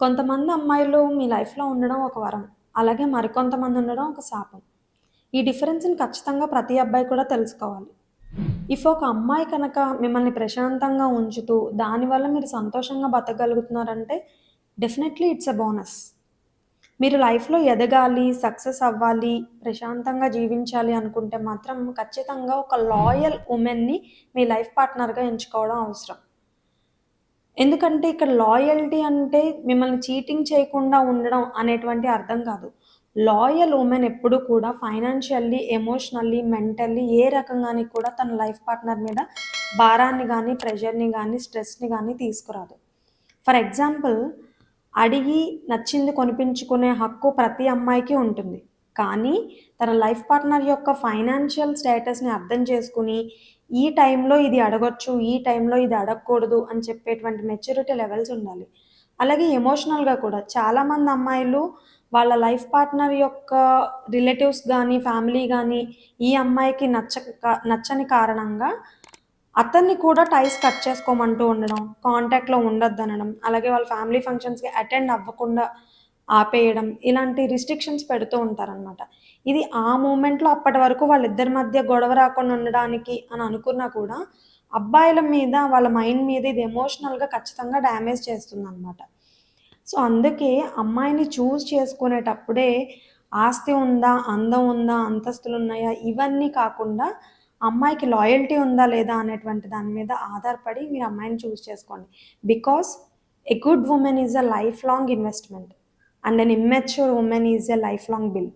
కొంతమంది అమ్మాయిలు మీ లైఫ్‌లో ఉండడం ఒక వరం. అలాగే మరికొంతమంది ఉండడం ఒక శాపం. ఈ డిఫరెన్స్‌ని ఖచ్చితంగా ప్రతి అబ్బాయి కూడా తెలుసుకోవాలి. ఇఫ్ ఒక అమ్మాయి కనుక మిమ్మల్ని ప్రశాంతంగా ఉంచుతూ, దానివల్ల మీరు సంతోషంగా బతకగలుగుతున్నారంటే డెఫినెట్‌లీ ఇట్స్ అ బోనస్. మీరు లైఫ్‌లో ఎదగాలి, సక్సెస్ అవ్వాలి, ప్రశాంతంగా జీవించాలి అనుకుంటే మాత్రం ఖచ్చితంగా ఒక లాయల్ ఉమెన్ని మీ లైఫ్ పార్ట్నర్‌గా ఎంచుకోవడం అవసరం. ఎందుకంటే ఇక్కడ లాయల్టీ అంటే మిమ్మల్ని చీటింగ్ చేయకుండా ఉండడం అనేటువంటి అర్థం కాదు. లాయల్ ఉమెన్ ఎప్పుడు కూడా ఫైనాన్షియల్లీ, ఎమోషనల్లీ, మెంటల్లీ ఏ రకంగాని కూడా తన లైఫ్ పార్ట్నర్ మీద భారాన్ని కానీ ప్రెషర్‌ని కానీ స్ట్రెస్‌ని కానీ తీసుకురాదు. ఫర్ ఎగ్జాంపుల్ అడిగి నచ్చింది కొనిపించుకునే హక్కు ప్రతి అమ్మాయికి ఉంటుంది. కానీ తన లైఫ్ పార్ట్నర్ యొక్క ఫైనాన్షియల్ స్టేటస్‌ని అర్థం చేసుకొని, ఈ టైంలో ఇది అడగొచ్చు, ఈ టైంలో ఇది అడగకూడదు అని చెప్పేటువంటి మెచ్యూరిటీ లెవెల్స్ ఉండాలి. అలాగే ఎమోషనల్‌గా కూడా చాలామంది అమ్మాయిలు వాళ్ళ లైఫ్ పార్ట్నర్ యొక్క రిలేటివ్స్ కానీ ఫ్యామిలీ కానీ ఈ అమ్మాయికి నచ్చక నచ్చని కారణంగా అతన్ని కూడా టైస్ కట్ చేసుకోమంటూ ఉండడం, కాంటాక్ట్‌లో ఉండొద్దనడం, అలాగే వాళ్ళ ఫ్యామిలీ ఫంక్షన్స్‌కి అటెండ్ అవ్వకుండా ఆపేయడం, ఇలాంటి రిస్ట్రిక్షన్స్ పెడుతూ ఉంటారనమాట. ఇది ఆ మూమెంట్‌లో అప్పటి వరకు వాళ్ళిద్దరి మధ్య గొడవ రాకుండా ఉండడానికి అని అనుకున్నా కూడా, అబ్బాయిల మీద వాళ్ళ మైండ్ మీద ఇది ఎమోషనల్‌గా ఖచ్చితంగా డ్యామేజ్ చేస్తుందనమాట. సో, అందుకే అమ్మాయిని చూస్ చేసుకునేటప్పుడే ఆస్తి ఉందా, అందం ఉందా, అంతస్తులు ఉన్నాయా ఇవన్నీ కాకుండా అమ్మాయికి లాయల్టీ ఉందా లేదా అనేటువంటి దాని మీద ఆధారపడి మీరు అమ్మాయిని చూస్ చేసుకోండి. Because a good women is a lifelong investment and an immature woman is a lifelong bill.